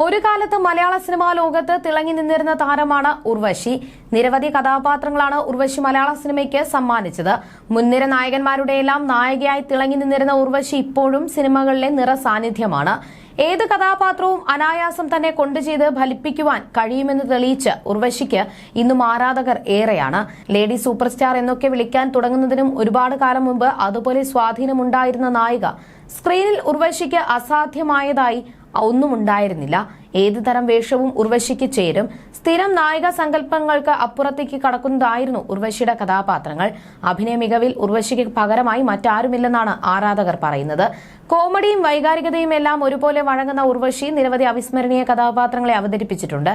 ഒരു കാലത്ത് മലയാള സിനിമാ ലോകത്ത് തിളങ്ങി നിന്നിരുന്ന താരമാണ് ഉർവശി. നിരവധി കഥാപാത്രങ്ങളാണ് ഉർവശി മലയാള സിനിമയ്ക്ക് സമ്മാനിച്ചത്. മുൻനിര നായകന്മാരുടെയെല്ലാം നായികയായി തിളങ്ങി നിന്നിരുന്ന ഉർവശി ഇപ്പോഴും സിനിമകളിലെ നിറസാന്നിധ്യമാണ് ഏത് കഥാപാത്രവും അനായാസം തന്നെ കൊണ്ടുചെയ്ത് ഫലിപ്പിക്കുവാൻ കഴിയുമെന്ന് തെളിയിച്ച് ഉർവശിക്ക് ഇന്നും ആരാധകർ ഏറെയാണ്. ലേഡി സൂപ്പർ സ്റ്റാർ എന്നൊക്കെ വിളിക്കാൻ തുടങ്ങുന്നതിനും ഒരുപാട് കാലം മുമ്പ് അതുപോലെ സ്വാധീനമുണ്ടായിരുന്ന നായിക. സ്ക്രീനിൽ ഉർവശിക്ക് അസാധ്യമായതായി ഒന്നും ഉണ്ടായിരുന്നില്ല. ഏത് തരം വേഷവും ഉർവശിക്ക് ചേരും. സ്ഥിരം നായിക സങ്കല്പങ്ങൾക്ക് അപ്പുറത്തേക്ക് കടക്കുന്നതായിരുന്നു ഉർവശിയുടെ കഥാപാത്രങ്ങൾ. അഭിനയ മികവിൽ ഉർവശിക്ക് പകരമായി മറ്റാരുമില്ലെന്നാണ് ആരാധകർ പറയുന്നത്. കോമഡിയും വൈകാരികതയും എല്ലാം ഒരുപോലെ വഴങ്ങുന്ന ഉർവശി നിരവധി അവിസ്മരണീയ കഥാപാത്രങ്ങളെ അവതരിപ്പിച്ചിട്ടുണ്ട്.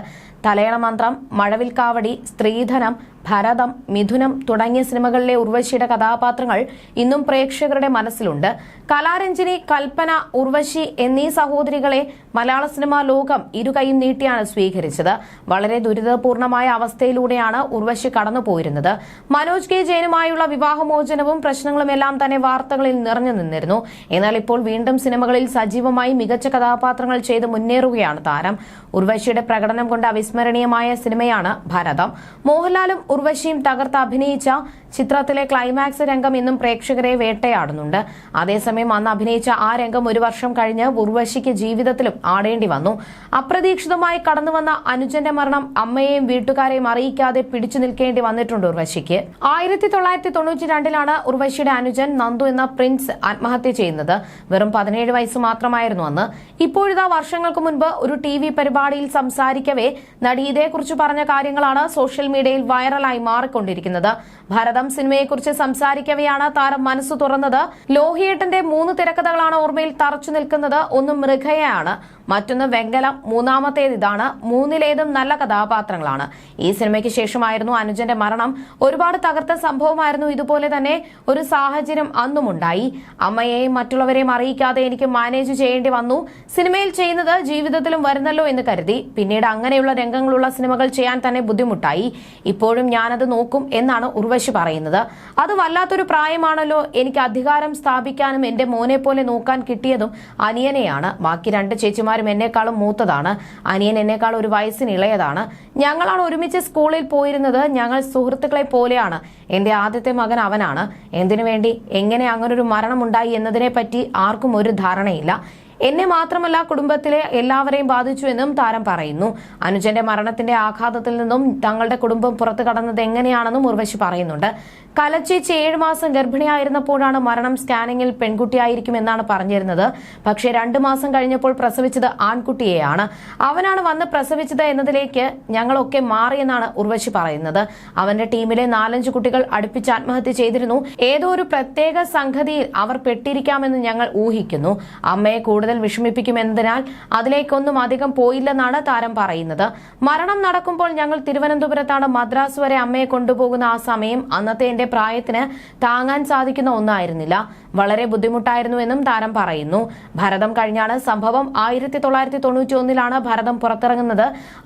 തലയണ മന്ത്രം മഴവിൽ കാവടി സ്ത്രീധനം ഭരതം മിഥുനം തുടങ്ങിയ സിനിമകളിലെ ഉർവശിയുടെ കഥാപാത്രങ്ങൾ ഇന്നും പ്രേക്ഷകരുടെ മനസ്സിലുണ്ട്. കലാരഞ്ജിനി കൽപ്പന ഉർവശി എന്നീ സഹോദരികളെ മലയാള സിനിമാ ലോകം ഇരുകൈയും നീട്ടിയാണ് സ്വീകരിച്ചത്. വളരെ ദുരിതപൂർണമായ അവസ്ഥയിലൂടെയാണ് ഉർവശി കടന്നുപോയിരുന്നത് മനോജ് കെ ജയനുമായുള്ള വിവാഹമോചനവും പ്രശ്നങ്ങളും എല്ലാം തന്നെ വാർത്തകളിൽ നിറഞ്ഞു നിന്നിരുന്നു. എന്നാൽ ഇപ്പോൾ വീണ്ടും സിനിമകളിൽ സജീവമായി മികച്ച കഥാപാത്രങ്ങൾ ചെയ്ത് മുന്നേറുകയാണ് താരം. ഉർവശിയുടെ പ്രകടനം കൊണ്ട് അവിസ്മരണീയമായ സിനിമയാണ് ഭരതം. മോഹൻലാലും ഉർവശിയും തകർത്ത് അഭിനയിച്ച ചിത്രത്തിലെ ക്ലൈമാക്സ് രംഗം ഇന്നും പ്രേക്ഷകരെ വേട്ടയാടുന്നുണ്ട്. അതേസമയം അന്ന് അഭിനയിച്ച ആ രംഗം ഒരു വർഷം കഴിഞ്ഞ് ഉർവശിക്ക് ജീവിതത്തിലും ആടേണ്ടി വന്നു. അപ്രതീക്ഷിതമായി കടന്നുവന്ന അനുജന്റെ മരണം അമ്മയെയും വീട്ടുകാരെയും അറിയിക്കാതെ പിടിച്ചു നിൽക്കേണ്ടി വന്നിട്ടുണ്ട് ഉർവശിക്ക്. ആയിരത്തി തൊള്ളായിരത്തി തൊണ്ണൂറ്റി രണ്ടിലാണ് ഉർവശിയുടെ അനുജൻ നന്ദു എന്ന പ്രിൻസ് ആത്മഹത്യ ചെയ്യുന്നത്. വെറും പതിനേഴ് വയസ്സ് മാത്രമായിരുന്നു അന്ന്. ഇപ്പോഴിതാ വർഷങ്ങൾക്ക് മുൻപ് ഒരു ടി വി പരിപാടിയിൽ സംസാരിക്കവേ നടി ഇതേക്കുറിച്ച് പറഞ്ഞ കാര്യങ്ങളാണ് സോഷ്യൽ മീഡിയയിൽ വൈറലായി മാറിക്കൊണ്ടിരിക്കുന്നത്. ഭരതം സിനിമയെക്കുറിച്ച് സംസാരിക്കവെയാണ് താരം മനസ്സു തുറന്നത്. ലോഹിയേട്ടന്റെ മൂന്ന് തിരക്കഥകളാണ് ഓർമ്മയിൽ തറച്ചു നിൽക്കുന്നത്. ഒന്ന് മൃഗയാണ് മറ്റൊന്ന് വെങ്കലം. മൂന്നാമത്തേത് ഇതാണ്. മൂന്നിലേതും നല്ല കഥാപാത്രങ്ങളാണ്. ഈ സിനിമയ്ക്ക് ശേഷമായിരുന്നു അനുജന്റെ മരണം. ഒരുപാട് തകർത്ത സംഭവമായിരുന്നു ഇതുപോലെ തന്നെ ഒരു സാഹചര്യം അന്നുമുണ്ടായി. അമ്മയെയും മറ്റുള്ളവരെയും അറിയിക്കാതെ എനിക്ക് മാനേജ് ചെയ്യേണ്ടി വന്നു. സിനിമയിൽ ചെയ്യുന്നത് ജീവിതത്തിലും വരുന്നല്ലോ എന്ന് കരുതി. പിന്നീട് അങ്ങനെയുള്ള രംഗങ്ങളുള്ള സിനിമകൾ ചെയ്യാൻ തന്നെ ബുദ്ധിമുട്ടായി. ഇപ്പോഴും ഞാനത് നോക്കും എന്നാണ് ഉർവശി പറയുന്നത്. അത് വല്ലാത്തൊരു പ്രായമാണല്ലോ. എനിക്ക് അധികാരം സ്ഥാപിക്കാനും എന്റെ മോനെ പോലെ നോക്കാൻ കിട്ടിയതും അനിയനെയാണ്. ബാക്കി രണ്ട് ചേച്ചിമാരും എന്നെക്കാളും മൂത്തതാണ്. അനിയൻ എന്നേക്കാൾ ഒരു വയസ്സിന് ഇളയതാണ്. ഞങ്ങളാണ് ഒരുമിച്ച് സ്കൂളിൽ പോയിരുന്നത്. ഞങ്ങൾ സുഹൃത്തുക്കളെ പോലെയാണ്. എന്റെ ആദ്യത്തെ മകൻ അവനാണ്. എന്തിനു വേണ്ടി? എങ്ങനെ അങ്ങനൊരു മരണമുണ്ടായി എന്നതിനെ പറ്റി ആർക്കും ഒരു ധാരണയില്ല. എന്നെ മാത്രമല്ല കുടുംബത്തിലെ എല്ലാവരെയും ബാധിച്ചു എന്നും താരം പറയുന്നു. അനുജന്റെ മരണത്തിന്റെ ആഘാതത്തിൽ നിന്നും തങ്ങളുടെ കുടുംബം പുറത്തു കടന്നത് എങ്ങനെയാണെന്നും ഉർവശി പറയുന്നുണ്ട്. കലച്ചേച്ചി ഏഴ് മാസം ഗർഭിണിയായിരുന്നപ്പോഴാണ് മരണം സ്കാനിങ്ങിൽ പെൺകുട്ടിയായിരിക്കുമെന്നാണ് പറഞ്ഞിരുന്നത്. പക്ഷേ രണ്ടു മാസം കഴിഞ്ഞപ്പോൾ പ്രസവിച്ചത് ആൺകുട്ടിയെയാണ്. അവനാണ് വന്ന് പ്രസവിച്ചത് എന്നതിലേക്ക് ഞങ്ങളൊക്കെ മാറിയെന്നാണ് ഉർവശി പറയുന്നത്. അവന്റെ ടീമിലെ നാലഞ്ച് കുട്ടികൾ അടുപ്പിച്ച് ആത്മഹത്യ ചെയ്തിരുന്നു. ഏതോ ഒരു പ്രത്യേക സംഗതിയിൽ അവർ പെട്ടിരിക്കാമെന്ന് ഞങ്ങൾ ഊഹിക്കുന്നു. അമ്മയെ കൂടുതൽ വിഷമിപ്പിക്കുമെന്നതിനാൽ അതിലേക്കൊന്നും അധികം പോയില്ലെന്നാണ് താരം പറയുന്നത്. മരണം നടക്കുമ്പോൾ ഞങ്ങൾ തിരുവനന്തപുരത്താണ് മദ്രാസ് വരെ അമ്മയെ കൊണ്ടുപോകുന്ന ആ സമയം അന്നത്തെ എന്റെ പ്രായത്തിന് താങ്ങാൻ സാധിക്കുന്ന ഒന്നായിരുന്നില്ല. വളരെ ബുദ്ധിമുട്ടായിരുന്നുവെന്നും താരം പറയുന്നു. ഭരതം കഴിഞ്ഞാണ് സംഭവം. ആയിരത്തി തൊള്ളായിരത്തി തൊണ്ണൂറ്റി ഒന്നിലാണ് ഭരതം പുറത്തിറങ്ങുന്നത്.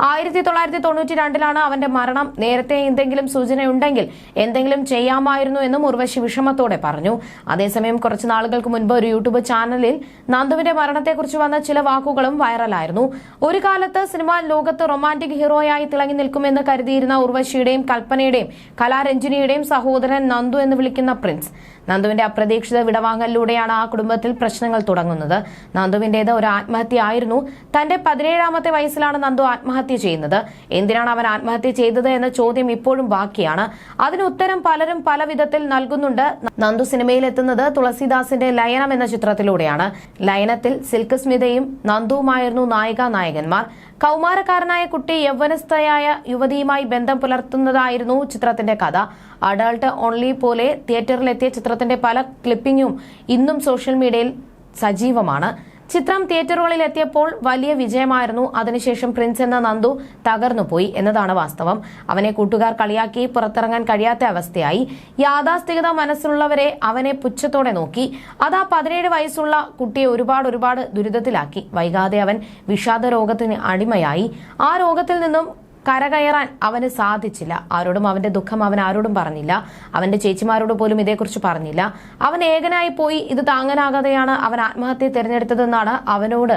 ആയിരത്തി തൊള്ളായിരത്തി തൊണ്ണൂറ്റി രണ്ടിലാണ് അവന്റെ മരണം. നേരത്തെ എന്തെങ്കിലും സൂചനയുണ്ടെങ്കിൽ എന്തെങ്കിലും ചെയ്യാമായിരുന്നു എന്നും ഉർവശി വിഷമത്തോടെ പറഞ്ഞു. അതേസമയം കുറച്ചു നാളുകൾക്ക് മുൻപ് ഒരു യൂട്യൂബ് ചാനലിൽ നന്ദുവിന്റെ മരണത്തെക്കുറിച്ച് വന്ന ചില വാക്കുകളും വൈറലായിരുന്നു. ഒരു കാലത്ത് സിനിമാ ലോകത്ത് റൊമാന്റിക് ഹീറോയായി തിളങ്ങി നിൽക്കുമെന്ന് കരുതിയിരുന്ന ഉർവശിയുടെയും കൽപ്പനയുടെയും കലാരഞ്ജനിയുടെയും സഹോദരൻ നന്ദു എന്ന് വിളിക്കുന്ന പ്രിൻസ്. നന്ദുവിന്റെ അപ്രതീക്ഷിത വിടവാങ്ങലിലൂടെയാണ് ആ കുടുംബത്തിൽ പ്രശ്നങ്ങൾ തുടങ്ങുന്നത്. നന്ദുവിന്റേത് ഒരു ആത്മഹത്യ ആയിരുന്നു തന്റെ പതിനേഴാമത്തെ വയസ്സിലാണ് നന്ദു ആത്മഹത്യ ചെയ്യുന്നത്. എന്തിനാണ് അവൻ ആത്മഹത്യ ചെയ്തത് എന്ന ചോദ്യം ഇപ്പോഴും ബാക്കിയാണ്. അതിന് ഉത്തരം പലരും പല വിധത്തിൽ നൽകുന്നുണ്ട്. നന്ദു സിനിമയിൽ എത്തുന്നത് തുളസിദാസിന്റെ ലയനം എന്ന ചിത്രത്തിലൂടെയാണ്. ലയനത്തിൽ സിൽക്ക് സ്മിതയും നന്ദുവുമായിരുന്നു നായിക നായകന്മാർ. കൗമാരക്കാരനായ കുട്ടി യൗവനസ്ഥയായ യുവതിയുമായി ബന്ധം പുലർത്തുന്നതായിരുന്നു ചിത്രത്തിന്റെ കഥ. അഡൾട്ട് ഓൺലി പോലെ തിയേറ്ററിലെത്തിയ ചിത്രത്തിന്റെ പല ക്ലിപ്പിംഗും ഇന്നും സോഷ്യൽ മീഡിയയിൽ സജീവമാണ്. ചിത്രം തിയേറ്ററുകളിൽ എത്തിയപ്പോൾ വലിയ വിജയമായിരുന്നു. അതിനുശേഷം പ്രിൻസ് എന്ന നന്ദു തകർന്നുപോയി എന്നതാണ് വാസ്തവം. അവനെ കൂട്ടുകാർ കളിയാക്കി പുറത്തിറങ്ങാൻ കഴിയാത്ത അവസ്ഥയായി. യാഥാസ്ഥികത മനസ്സിലുള്ളവരെ അവനെ പുച്ഛത്തോടെ നോക്കി. അത് ആ പതിനേഴ് വയസ്സുള്ള കുട്ടിയെ ഒരുപാട് ഒരുപാട് ദുരിതത്തിലാക്കി. വൈകാതെ അവൻ വിഷാദ രോഗത്തിന് അടിമയായി. ആ രോഗത്തിൽ നിന്നും കരകയറാൻ അവന് സാധിച്ചില്ല. ആരോടും അവന്റെ ദുഃഖം അവൻ ആരോടും പറഞ്ഞില്ല. അവന്റെ ചേച്ചിമാരോട് പോലും ഇതേക്കുറിച്ച് പറഞ്ഞില്ല. അവൻ ഏകനായി പോയി ഇത് താങ്ങാനാകാതെയാണ് അവൻ ആത്മഹത്യ തിരഞ്ഞെടുത്തതെന്നാണ് അവനോട്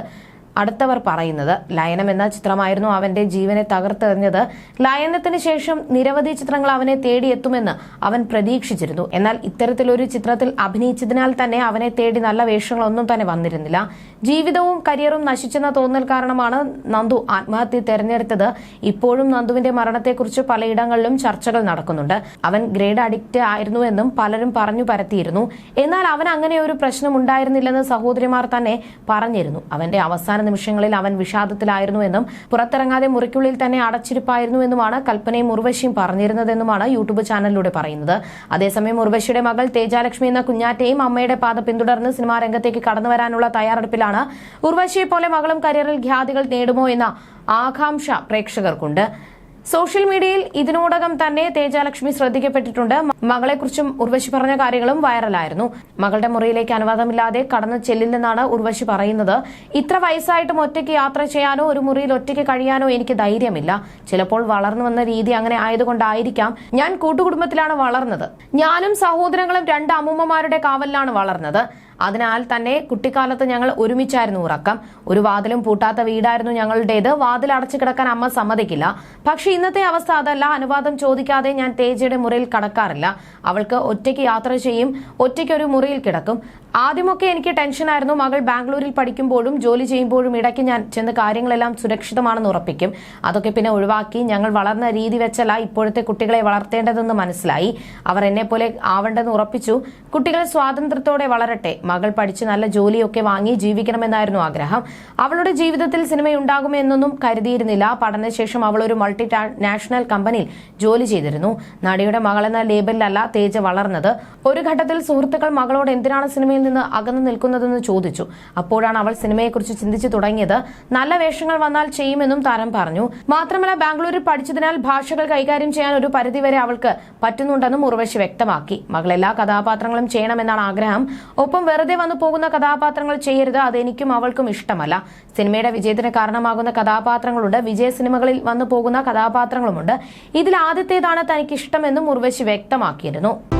അടുത്തവർ പറയുന്നത്. ലയനം എന്ന ചിത്രമായിരുന്നു അവന്റെ ജീവനെ തകർത്തെറിഞ്ഞത് ലയനത്തിന് ശേഷം നിരവധി ചിത്രങ്ങൾ അവനെ തേടിയെത്തുമെന്ന് അവൻ പ്രതീക്ഷിച്ചിരുന്നു. എന്നാൽ ഇത്തരത്തിലൊരു ചിത്രത്തിൽ അഭിനയിച്ചതിനാൽ തന്നെ അവനെ തേടി നല്ല വേഷങ്ങളൊന്നും തന്നെ വന്നിരുന്നില്ല. ജീവിതവും കരിയറും നശിച്ചെന്ന തോന്നൽ കാരണമാണ് നന്ദു ആത്മഹത്യ തെരഞ്ഞെടുത്തത്. ഇപ്പോഴും നന്ദുവിന്റെ മരണത്തെക്കുറിച്ച് പലയിടങ്ങളിലും ചർച്ചകൾ നടക്കുന്നുണ്ട്. അവൻ ഗ്രേഡ് അഡിക്റ്റ് ആയിരുന്നുവെന്നും പലരും പറഞ്ഞു പരത്തിയിരുന്നു. എന്നാൽ അവൻ അങ്ങനെ ഒരു പ്രശ്നം ഉണ്ടായിരുന്നില്ലെന്ന് സഹോദരിമാർ തന്നെ പറഞ്ഞിരുന്നു. അവന്റെ അവസാന നിമിഷങ്ങളിൽ അവൻ വിഷാദത്തിലായിരുന്നുവെന്നും പുറത്തിറങ്ങാതെ മുറിക്കുള്ളിൽ തന്നെ അടച്ചിരിപ്പായിരുന്നുവെന്നുമാണ് കൽപ്പനയും ഉർവശിയും പറഞ്ഞിരുന്നതെന്നുമാണ് യൂട്യൂബ് ചാനലിലൂടെ പറയുന്നത്. അതേസമയം ഉർവശിയുടെ മകൾ തേജാലക്ഷ്മി എന്ന കുഞ്ഞാറ്റയും അമ്മയുടെ പാത പിന്തുടർന്ന് സിനിമാ രംഗത്തേക്ക് കടന്നു വരാനുള്ള തയ്യാറെടുപ്പിലാണ് ഉർവശിയെ പോലെ മകളും കരിയറിൽ ഖ്യാതികൾ നേടുമോ എന്ന ആകാംക്ഷ പ്രേക്ഷകർക്കുണ്ട്. സോഷ്യൽ മീഡിയയിൽ ഇതിനോടകം തന്നെ തേജാലക്ഷ്മി ശ്രദ്ധിക്കപ്പെട്ടിട്ടുണ്ട്. മകളെക്കുറിച്ചും ഉർവശി പറഞ്ഞ കാര്യങ്ങളും വൈറലായിരുന്നു. മകളുടെ മുറിയിലേക്ക് അനുവാദമില്ലാതെ കടന്നു ചെല്ലില്ലെന്നാണ് ഉർവശി പറയുന്നത്. ഇത്ര വയസ്സായിട്ടും ഒറ്റയ്ക്ക് യാത്ര ചെയ്യാനോ ഒരു മുറിയിൽ ഒറ്റയ്ക്ക് കഴിയാനോ എനിക്ക് ധൈര്യമില്ല. ചിലപ്പോൾ വളർന്നു വന്ന രീതി അങ്ങനെ ആയതുകൊണ്ടായിരിക്കാം ഞാൻ കൂട്ടുകുടുംബത്തിലാണ് വളർന്നത്. ഞാനും സഹോദരങ്ങളും രണ്ട് അമ്മൂമ്മമാരുടെ കാവലിലാണ് വളർന്നത്. അതിനാൽ തന്നെ കുട്ടിക്കാലത്ത് ഞങ്ങൾ ഒരുമിച്ചായിരുന്നു ഉറക്കം. ഒരു വാതിലും പൂട്ടാത്ത വീടായിരുന്നു ഞങ്ങളുടേത്. വാതിൽ അടച്ചു കിടക്കാൻ അമ്മ സമ്മതിക്കില്ല. പക്ഷെ ഇന്നത്തെ അവസ്ഥ അതല്ല. അനുവാദം ചോദിക്കാതെ ഞാൻ തേജയുടെ മുറിയിൽ കടക്കാറില്ല. അവൾക്ക് ഒറ്റയ്ക്ക് യാത്ര ചെയ്യും. ഒറ്റയ്ക്ക് ഒരു മുറിയിൽ കിടക്കും. ആദ്യമൊക്കെ എനിക്ക് ടെൻഷനായിരുന്നു. മകൾ ബാംഗ്ലൂരിൽ പഠിക്കുമ്പോഴും ജോലി ചെയ്യുമ്പോഴും ഇടയ്ക്ക് ഞാൻ ചെന്ന് കാര്യങ്ങളെല്ലാം സുരക്ഷിതമാണെന്ന് ഉറപ്പിക്കും. അതൊക്കെ പിന്നെ ഒഴിവാക്കി ഞങ്ങൾ വളർന്ന രീതി വെച്ചല്ല ഇപ്പോഴത്തെ കുട്ടികളെ വളർത്തേണ്ടതെന്ന് മനസ്സിലായി. അവർ എന്നെ പോലെ ആവണ്ടെന്ന് ഉറപ്പിച്ചു. കുട്ടികൾ സ്വാതന്ത്ര്യത്തോടെ വളരട്ടെ. മകൾ പഠിച്ച് നല്ല ജോലിയൊക്കെ വാങ്ങി ജീവിക്കണമെന്നായിരുന്നു ആഗ്രഹം. അവളുടെ ജീവിതത്തിൽ സിനിമയുണ്ടാകുമെന്നൊന്നും കരുതിയിരുന്നില്ല. പഠനശേഷം അവൾ ഒരു മൾട്ടി നാഷണൽ കമ്പനിയിൽ ജോലി ചെയ്തിരുന്നു. നടിയുടെ മകളെന്ന ലേബലിലല്ല തേജ വളർന്നത്. ഒരു ഘട്ടത്തിൽ സുഹൃത്തുക്കൾ മകളോട് എന്തിനാണ് സിനിമയിൽ നിന്ന് അകന്നു നിൽക്കുന്നതെന്ന് ചോദിച്ചു. അപ്പോഴാണ് അവൾ സിനിമയെക്കുറിച്ച് ചിന്തിച്ചു തുടങ്ങിയത്. നല്ല വേഷങ്ങൾ വന്നാൽ ചെയ്യുമെന്നും താരം പറഞ്ഞു. മാത്രമല്ല ബാംഗ്ലൂരിൽ പഠിച്ചതിനാൽ ഭാഷകൾ കൈകാര്യം ചെയ്യാൻ ഒരു പരിധിവരെ അവൾക്ക് പറ്റുന്നുണ്ടെന്നും ഉർവശി വ്യക്തമാക്കി. മകൾ എല്ലാ കഥാപാത്രങ്ങളും ചെയ്യണമെന്നാണ് ആഗ്രഹം. ഒപ്പം വെറുതെ വന്നു പോകുന്ന കഥാപാത്രങ്ങൾ ചെയ്യരുത് അതെനിക്കും അവൾക്കും ഇഷ്ടമല്ല. സിനിമയുടെ വിജയത്തിന് കാരണമാകുന്ന കഥാപാത്രങ്ങളുണ്ട്. വിജയ സിനിമകളിൽ വന്നു പോകുന്ന കഥാപാത്രങ്ങളുമുണ്ട്. ഇതിൽ ആദ്യത്തേതാണ് തനിക്കിഷ്ടമെന്നും ഉർവശി വ്യക്തമാക്കിയിരുന്നു.